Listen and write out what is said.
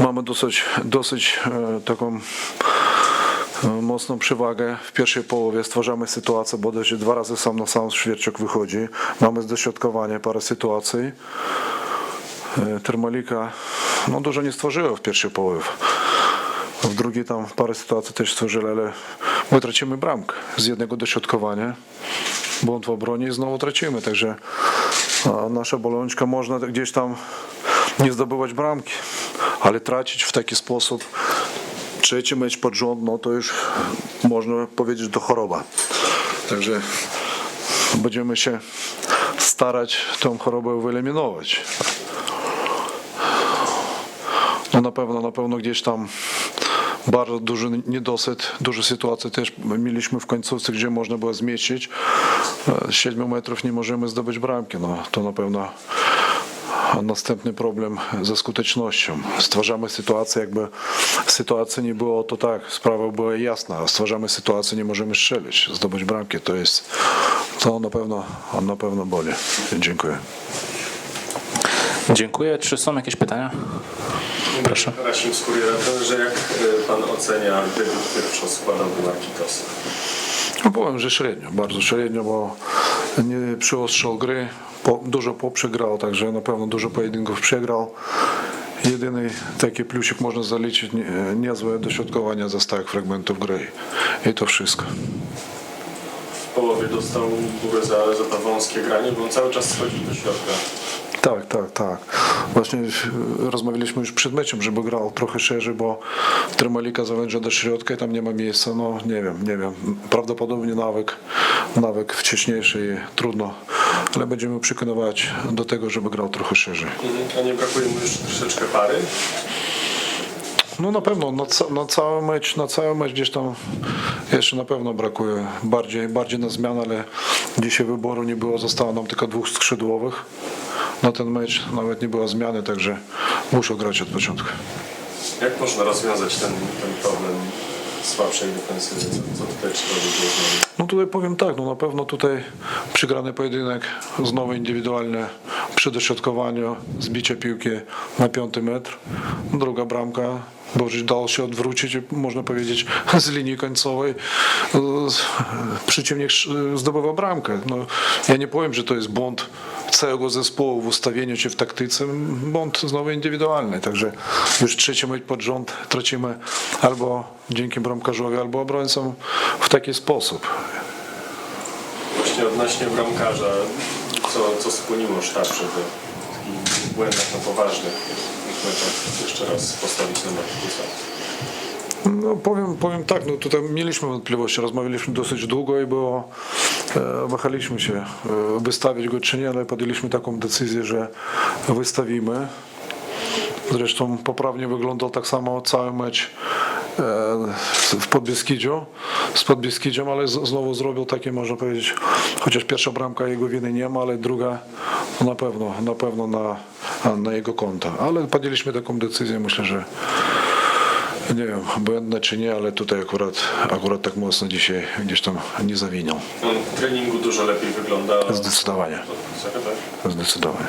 Mamy dosyć, dosyć e, taką e, mocną przewagę w pierwszej połowie. Stwarzamy sytuację, bo dwa razy sam na sam Świerczuk wychodzi. Mamy zdośrodkowanie, parę sytuacji. E, Termalika no, dużo nie stworzyła w pierwszej połowie. W drugiej tam parę sytuacji też stworzyli, ale my tracimy bramkę z jednego dośrodkowania. Błąd w obronie i znowu tracimy, także nasza bolączka można gdzieś tam nie zdobywać bramki, ale tracić w taki sposób trzeci mecz pod rząd, no to już można powiedzieć to choroba. Także będziemy się starać tą chorobę wyeliminować. No na pewno, na pewno gdzieś tam bardzo duży niedosyt, duże sytuacje też mieliśmy w końcówce, gdzie można było zmieścić. E, Z 7 metrów nie możemy zdobyć bramki, no to na pewno następny problem ze skutecznością. Stwarzamy sytuację, jakby sytuacji nie było, to tak, sprawa była jasna. a Stwarzamy sytuację, nie możemy strzelić, zdobyć bramki, to jest, to na pewno, na pewno boli. Dziękuję. Dziękuję. Czy są jakieś pytania? Proszę. Rasim że jak y, pan ocenia debiut pierwszoskładowy Markitosa? No powiem, że średnio, bardzo średnio, bo nie przyostrzał gry, po, dużo poprzegrał, także na pewno dużo pojedynków przegrał. Jedyny taki plusik można zaliczyć nie- niezłe dośrodkowania ze stałych fragmentów gry i to wszystko. W połowie dostał górę za, za to wąskie granie, bo on cały czas schodzi do środka. Tak, tak, tak. Właśnie e, rozmawialiśmy już przed meczem, żeby grał trochę szerzej, bo Trymalika zawęża do środka i tam nie ma miejsca. No nie wiem, nie wiem. Prawdopodobnie nawyk, nawyk wcześniejszy i trudno, ale będziemy przekonywać do tego, żeby grał trochę szerzej. A nie brakuje mu już troszeczkę pary? No na pewno, na, ca- na cały mecz, na cały mecz gdzieś tam jeszcze na pewno brakuje bardziej, bardziej na zmianę, ale dzisiaj wyboru nie było, zostało nam tylko dwóch skrzydłowych. Na ten mecz nawet nie było zmiany, także muszą grać od początku. Jak można rozwiązać ten, ten problem słabszej defensywy? Co, tutaj trzeba by było zrobić? No tutaj powiem tak, no na pewno tutaj przegrany pojedynek, znowu indywidualne przy dośrodkowaniu, zbicie piłki na piąty metr, druga bramka, Bożyć dał się odwrócić, można powiedzieć, z linii końcowej. No, Przeciwnik sz- zdobywa bramkę. No, ja nie powiem, że to jest błąd całego zespołu w ustawieniu czy w taktyce, błąd znowu indywidualny. Także już trzeci mecz pod rząd tracimy albo dzięki bramkarzowi, albo obrońcom w taki sposób. Właśnie odnośnie bramkarza, co, co skłoniło sztab, żeby w błędach no, poważnych meczach jeszcze raz postawić na Markitusa? No powiem, powiem tak, no tutaj mieliśmy wątpliwości, rozmawialiśmy dosyć długo i było, e, wahaliśmy się, e, wystawić go czy nie, ale podjęliśmy taką decyzję, że wystawimy. Zresztą poprawnie wyglądał tak samo cały mecz e, w Podbeskidziu, z Podbeskidziem, ale znowu zrobił takie, można powiedzieć, chociaż pierwsza bramka jego winy nie ma, ale druga na pewno, na pewno na, na jego konta. Ale podjęliśmy taką decyzję, myślę, że nie wiem, błędne czy nie, ale tutaj akurat, akurat tak mocno dzisiaj gdzieś tam nie zawiniał. On w treningu dużo lepiej wygląda. Zdecydowanie. Tak. Zdecydowanie.